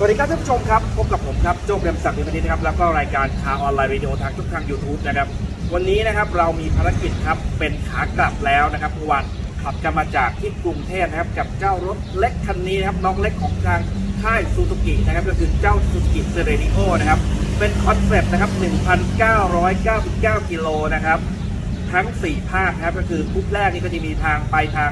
สวัสดีครับท่านผู้ชมครับ พบกับผมครับโจ้เบรมศักดิ์วิมนิตนะครับ แล้วก็รายการข่าวออนไลน์วิดีโอทางทุกทาง YouTube นะครับ วันนี้นะครับเรามีภารกิจครับเป็นขากลับแล้วนะครับวันขับกันมาจากที่กรุงเทพนะครับ กับเจ้ารถเล็กคันนี้นะครับน้องเล็กของทางค่ายซูซูกินะครับ ก็คือเจ้าซูซูกิเซเรนิโอนะครับ เป็นคอนเซปต์นะครับ 1,999 กิโลนะครับ ทั้ง 4 ภาคนะครับ ก็คือปุ๊บแรกนี่ก็จะมีทางไปทาง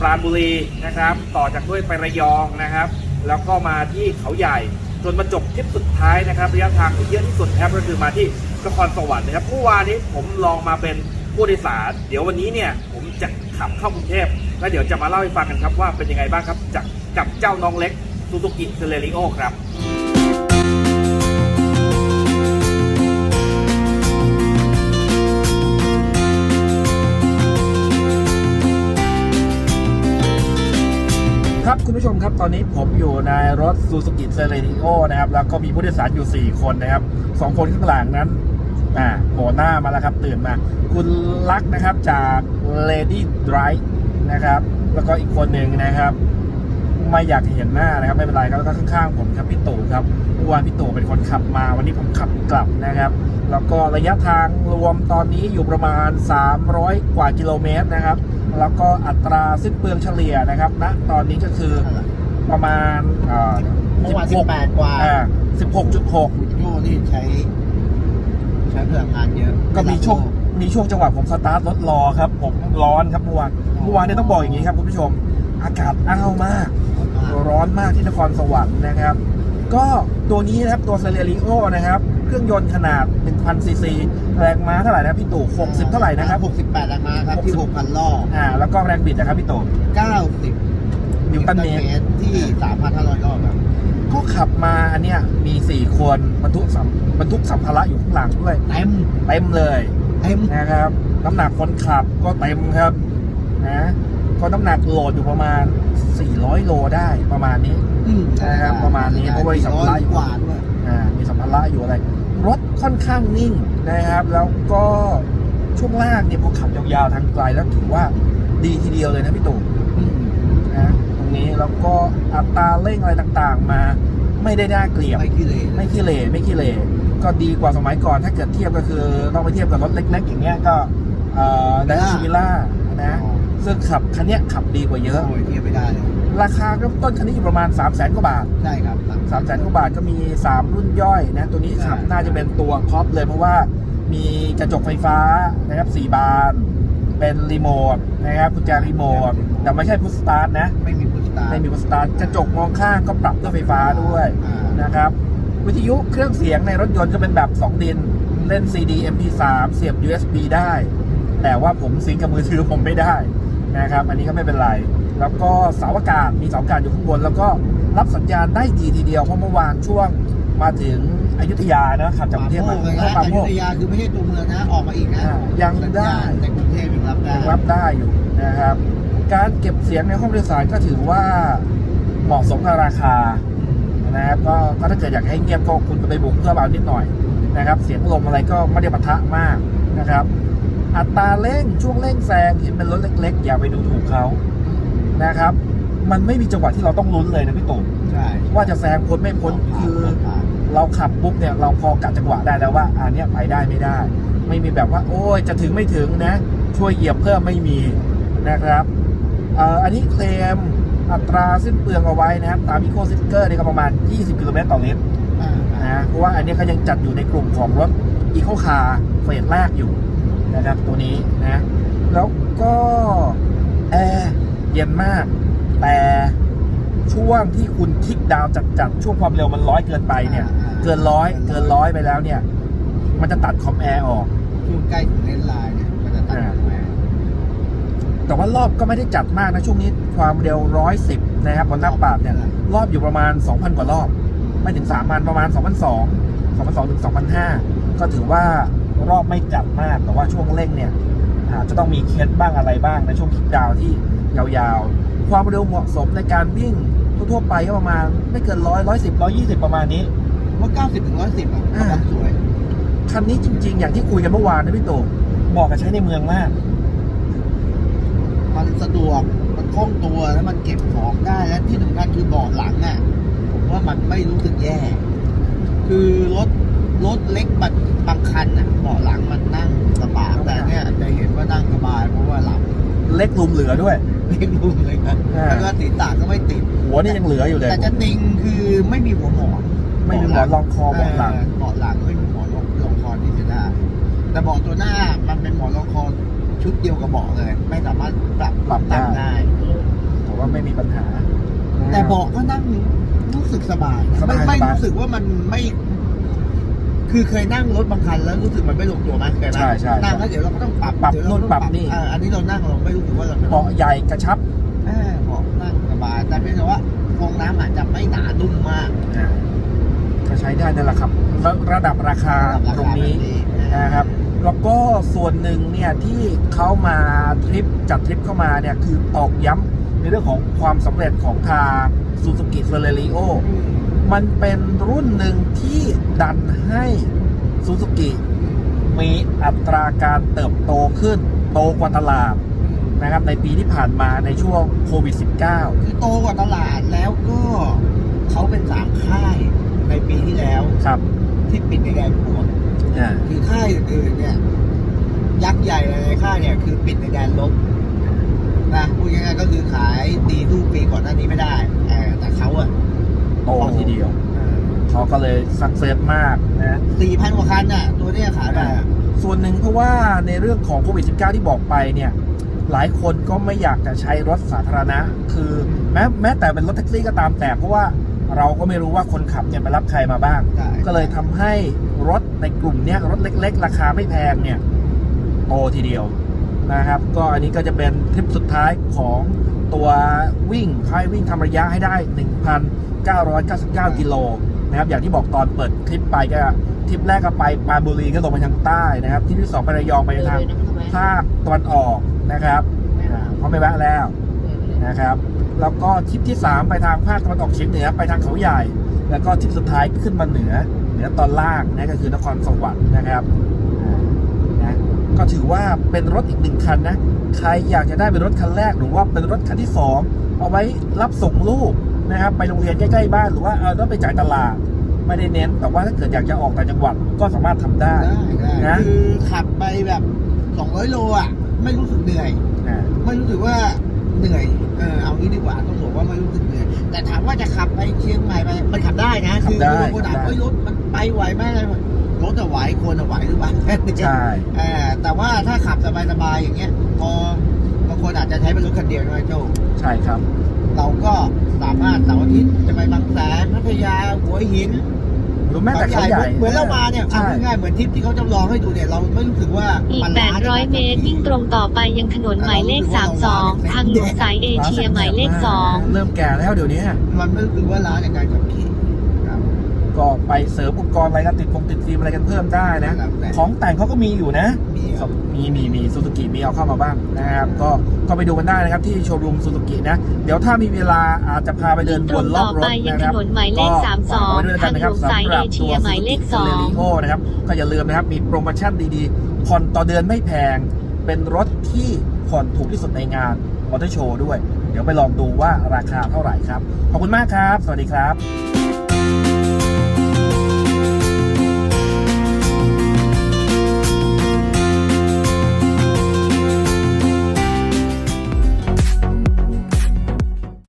ปราณบุรีนะครับ ต่อจากด้วยไประยองนะครับ แล้วก็มาที่เขาใหญ่จนมาจบทริปสุดท้ายนะครับระยะทางที่เยอะที่สุดแทบก็คือมาที่นครสวรรค์นะครับเมื่อวานนี้ผมลองมาเป็นผู้โดยสารเดี๋ยววันนี้เนี่ยผมจะขับเข้ากรุงเทพแล้วเดี๋ยวจะมาเล่าให้ฟังกันครับว่าเป็นยังไงบ้างครับจากกับเจ้าน้องเล็กซูซูกิเซเลริโอครับ ตอนนี้ผมอยู่ในรถ Suzuki c e l e r i o นะครับ แล้วก็มีผู้โดยสารอยู่ 4 คนนะครับสองคนข้างหลังนั้น อ่าโผล่หน้ามาแล้วครับ ตื่นมา คุณลักษ์นะครับจาก Lady Drive นะครับ แล้วก็อีกคนหนึ่งนะครับ ไม่อยากเห็นหน้านะครับ ไม่เป็นไรครับ แล้วก็ข้างๆผมครับพี่ตู่ครับเมื่อวานพี่ตู่เป็นคนขับมา วันนี้ผมขับกลับนะครับ แล้วก็ระยะทางรวมตอนนี้อยู่ประมาณ 300 กว่ากิโลเมตรนะครับแล้วก็อัตราสิ้นเปลืองเฉลี่ยนะครับณตอนนี้ก็คือ ประมาณเอ่อเมื่อวาน16 18กว่าอ่า16.6วิดีโอนี่ใช้ ใช้พลังงานเยอะก็มีช่วงมีช่วงจังหวะผมสตาร์ทรถรอครับ ผมร้อนครับเมื่อวานเมื่อวานเนี่ยต้องบอกอย่างนี้ครับคุณผู้ชม อากาศอ้าวมาก ร้อนมากที่นครสวรรค์นะครับ ก็ตัวนี้นะครับตัวเซเลริโอนะครับ เครื่องยนต์ขนาด 1,000ซีซีแรงม้าเท่าไหร่นะพี่ตู่60 เท่าไหร่นะครับ 68แรงม้าครับที่6,000ล่ออ่าแล้วก็แรงบิดนะครับพี่ตู่90 นิวตันเมตรที่ 3,500 รอบครับ ก็ขับมาอันเนี้ยมี4คนบรรทุกสัมบรรทุกสัมภาระอยู่ข้างหลังด้วย เต็ม เต็มเลยเต็ม นะครับน้ำหนักคนขับก็เต็มครับนะก็น้ำหนักโหลดอยู่ประมาณ 400 โลได้ประมาณนี้ อืมนะครับประมาณนี้เพราะว่ามีสัมภาระอยู่ กว่าด้วยอ่ามีสัมภาระอยู่อะไร รถค่อนข้างนิ่งนะครับ แล้วก็ช่วงล่างเนี่ยพอขับยาวๆทางไกลแล้วถือว่าดีทีเดียวเลยนะพี่ตู่อืม นะตรงนี้แล้วก็อัตราเร่งอะไรต่างๆ มา ไม่ได้น่าเกลียดไม่ขี้เหร่ไม่ขี้เหร่ไม่ขี้เหร่ก็ดีกว่าสมัยก่อนถ้าเกิดเทียบก็คือต้องไปเทียบกับรถเล็กๆอย่างเงี้ยก็เอ่อดัชชิล่านะซึ่งขับคันเนี้ยขับดีกว่าเยอะโอ้ยเทียบไม่ได้เลยราคาเริ่มต้นคันนี้อยู่ประมาณ 3 0 0แสนกว่าบาทใช่ครับ3 0 0แสนกว่าบาทก็มี 3 รุ่นย่อยนะ ตัวนี้ขับใช่น่าจะเป็นตัวท็อปเลยเพราะว่ามีกระจกไฟฟ้านะครับ4บาน เป็นรีโมทนะครับกุญแจรีโมทแต่ไม่ใช่พุชสตาร์ทนะ ไม่มีพุท ตาร์ไม่มีพุชสตาร์ทกระจกมองข้างก็ปรับด้วยไฟฟ้าด้วยอ่านะครับ วิทยุเครื่องเสียงในรถยนต์ก็เป็นแบบ 2 ดิน เล่น CD MP3 เสียบ USB ได้ แต่ว่าผมซิงก์กับมือถือผมไม่ได้นะครับ อันนี้ก็ไม่เป็นไร แล้วก็เสาอากาศมีเสาอากาศอยู่ข้างบน แล้วก็รับสัญญาณได้ดีทีเดียวเพราะเมื่อวานช่วงมาถึงอยุธยานะขับจากกรุงเทพปามาโมกเลยนะปาอโมยุก ธยาคือไม่ใช่ตัวเมืองนะ ออกมาอีกนะอ่ายังได้ สัญญาณในกรุงเทพยังรับได้ รับได้อยู่นะครับ การเก็บเสียงในห้องโดยสารก็ถือว่าเหมาะสมกับราคานะครับก็ก็ถ้าเกิดอยากให้เงียบก็คุณก็ไปบุกเพื่อเอานิดหน่อยนะครับ เสียงลมอะไรก็ไม่ได้ปะทะมากนะครับ อัตราเร่งช่วงเร่งแซงเห็นเป็นรถเล็ก ๆ อย่าไปดูถูกเขานะครับ มันไม่มีจังหวะที่เราต้องลุ้นเลยนะพี่ตู่ใช่ว่าจะแซงพ้นไม่พ้นคือเราขับปุ๊บเนี่ยเราพอกะจังหวะได้แล้วว่าอันเนี้ยไปได้ไม่ได้ ไม่มีแบบว่า โอ้ยจะถึงไม่ถึงนะ ช่วยเหยียบเพิ่มไม่มีนะครับเอ่ออันนี้เคลมอัตราสิ้นเปลืองเอาไว้นะครับ ตามอีโคซิสเกอร์นี่ก็ประมาณ 20 กิโลเมตรต่อลิตรอ่านะเพราะว่าอันนี้เขายังจัดอยู่ในกลุ่มของรถอีโคคาร์เฟสแรกอยู่นะครับตัวนี้นะ แล้วก็แอร์เย็นมาก แต่ช่วงที่คุณคลิกดาวน์จัดๆช่วงความเร็วมันร้อยเกินไปเนี่ย เกินร้อยเกินร้อยไปแล้วเนี่ย มันจะตัดคอมแอร์ออกช่วงใกล้ถึงเลนไลน์เนี่ยมันจะตัดแหวน แต่ว่ารอบก็ไม่ได้จัดมากนะช่วงนี้ความเร็วร้อยสิบนะครับบนหน้าปาดเนี่ยรอบอยู่ประมาณ 2,000 กว่ารอบ ไม่ถึง 3,000 ประมาณ 2,200 2,200 ถึง 2,500 ก็ถือว่ารอบไม่จัดมาก แต่ว่าช่วงเร่งเนี่ยอาจจะต้องมีเคสบ้างอะไรบ้างในช่วงคลิกดาวน์ที่ยาวๆ ความเร็วเหมาะสมในการวิ่งทั่วๆไปก็ประมาณไม่เกินร้อยร้อยสิบร้อยยี่สิบประมาณนี้ว่า90ถึง110อะอ่ากำลังสวย คันนี้จริงๆ อย่างที่คุยกันเมื่อวานนะพี่ตู่เหมาะกับใช้ในเมืองมาก มันสะดวกมันคล่องตัวแล้วมันเก็บของได้และที่สำคัญคือเบาะหลังอะผมว่ามันไม่รู้สึกแย่ คือรถรถเล็กบางบางคันอะเบาะหลังมันนั่งลำบากแต่เนี่ยจะเห็นว่านั่งสบายเพราะว่าหลังเล็กลุมเหลือด้วยเล็กรุ่มเลยครับอ่าแล้วก็ติดตาก็ไม่ติด หัวนี่ยังเหลืออยู่เลย แต่จะติงคือไม่มีหัวหมอนไม่มีหมอนรองคอเบาะหลังเบาะหลังไม่มีหมอนรองคอที่จะได้แต่เบาะตัวหน้ามันเป็นหมอนรองคอ ชุดเดียวกับเบาะเลย ไม่สามารถปรับปรับได้ตั้งได้ผมว่าไม่มีปัญหา แต่เบาะก็นั่งรู้สึกสบายนะสบายไม่ไม่สบาย รู้สึกว่ามันไม่ คือเคยนั่งรถบางคันแล้วรู้สึกมันไม่ลงตัวไหมเคยไหมใช่ใช่นั่งแล้วเดี๋ยวเราก็ต้องปรับปรับเดี๋ยวเานู่นต้องปรับนี่ อ่าอันนี้เรานั่งเราไม่รู้สึกว่าเราจะเบาะใหญ่กระชับเออเบาะนั่งสบาย แต่เป็นแต่ว่าฟองน้ำอาจจะไม่หนานุ่มมากอ่าก็ใช้ได้นั่นแหละครับระระดับราคาสำหบตรงนี้แบบนะครับ แล้วก็ส่วนหนึ่งเนี่ยที่เขามาทริปจัดทริปเข้ามาเนี่ยคือตอกย้ำในเรื่องของความสำเร็จของทางซูซูกิเซเลริโออืมมันเป็นรุ่นหนึ่งที่ดันให้ซูซูกิมีอัตราการเติบโตขึ้น โตกว่าตลาดนะครับในปีที่ผ่านมาในช่วงโควิด -19 คือโตกว่าตลาดแล้วก็เขาเป็นสามค่ายในปีที่แล้วครับ ที่ปิดในแดนบวก อ่า คือค่ายอื่นๆเนี่ย ยักษ์ใหญ่หลายๆค่ายเนี่ยคือปิดในแดนลบนะพูดง่ายๆก็คือขายดีทุกปีก่อนหน้านี้ไม่ได้เออแต่เขาอะโตทีเดียว เขาก็เลยสักเซสมากนะ สี่พันกว่าคันน่ะ ตัวเนี้ยขายได้อะส่วนหนึ่งเพราะว่าในเรื่องของโควิด -19 ที่บอกไปเนี่ย หลายคนก็ไม่อยากจะใช้รถสาธารณะ คือแม้แม้แต่เป็นรถแท็กซี่ก็ตามแต่เพราะว่าเราก็ไม่รู้ว่าคนขับเนี่ยไปรับใครมาบ้าง ใช่ ก็เลยทำให้ รถในกลุ่มเนี้ยรถเล็ก ๆ ราคาไม่แพงเนี่ยโตทีเดียวนะครับ ก็อันนี้ก็จะเป็นทริปสุดท้ายของตัววิ่งค่ายวิ่งทำระยะให้ได้ 1,999 กิโลนะครับอย่างที่บอกตอนเปิดคลิปไปก็ทริปแรกก็ไปปรานบุรีก็ลงไปทางใต้นะครับทริปที่สองไประยองไปทางภาคตะวันออกนะครับอ่าเขาไม่แวะแล้วนะครับแล้วก็ทริปที่ 3 ไปทางภาคตะวันออกเฉียงเหนือไปทางเขาใหญ่ แล้วก็ทริปสุดท้ายขึ้นมาเหนือ เหนือตอนล่างนะก็คือนครสวรรค์นะครับอ่านะก็ถือว่าเป็นรถอีกหนึ่งคันนะ ใครอยากจะได้เป็นรถคันแรกหรือว่าเป็นรถคันที่ 2 เอาไว้รับส่งลูกนะครับไปโรงเรียนใกล้ๆบ้านหรือว่าเอารถไปจ่ายตลาดไม่ได้เน้น แต่ว่าถ้าเกิดอยากจะออกต่างจังหวัดก็สามารถทำได้ได้ได้นะคือขับไปแบบสองร้อยโลอะ ไม่รู้สึกเหนื่อยนะไม่รู้สึกว่าเหนื่อย เออเอางี้ดีกว่าต้องบอกว่าไม่รู้สึกเหนื่อยแต่ถามว่าจะขับไปเชียงใหม่ไปมันขับได้นะคือบางคนถามว่ารถมันไปไหวไหมอะไรรถอะไหวคนอะไหวหรือเปล่าใช่เออแต่ว่าถ้าขับสบายๆอย่างเงี้ย พอบางคนอาจจะใช้เป็นรถคันเดียวใช่ไหมโจใช่ครับ เราก็สามารถเสาร์อาทิตย์จะไปบางแสนพัทยาหัวหิน หรือแม้แต่เขาใหญ่เหมือนเรามาเนี่ยใช่เอาง่ายๆเหมือนทริปที่เขาจำลองให้ดูเนี่ยเราไม่รู้สึกว่าอีกมันล้า800 เมตรวิ่งตรงต่อไปยังถนนหมายเลข 32 ทางหลวงสายเอเชียหมายเลข 2 เริ่มแก่แล้วเดี๋ยวนี้ มันไม่รู้สึกว่าล้าในการขับขี่ครับ ก็ไปเสริมอุปกรณ์อะไรกันติดพงติดฟิล์มอะไรกันเพิ่มได้นะแล้วแต่ ของแต่งเขาก็มีอยู่นะ มีครับ มีมีมีซูซูกิมีเอาเข้ามาบ้างนะครับ ก็ก็ไปดูกันได้นะครับที่โชว์รูมซูซูกินะ เดี๋ยวถ้ามีเวลาอาจจะพาไปเดินตวรงนรอต่บอรไปถยังนะถครับ นนหมายเลขก็ฝากไว้ด้วยแล้วกันนะครับ32 ทางหลวงสายสำหเอรับเชีตัวยหมายเลขซูซูกิเซเลริโอนะครับ ก็อย่าลืมนะครับ มีโปรโมชั่นดีๆ ผ่อนต่อเดือนไม่แพง เป็นรถที่ผ่อนถูกที่สุดในงานมอเตอร์โชว์ด้วย เดี๋ยวไปลองดูว่าราคาเท่าไหร่ครับ ขอบคุณมากครับ สวัสดีครับ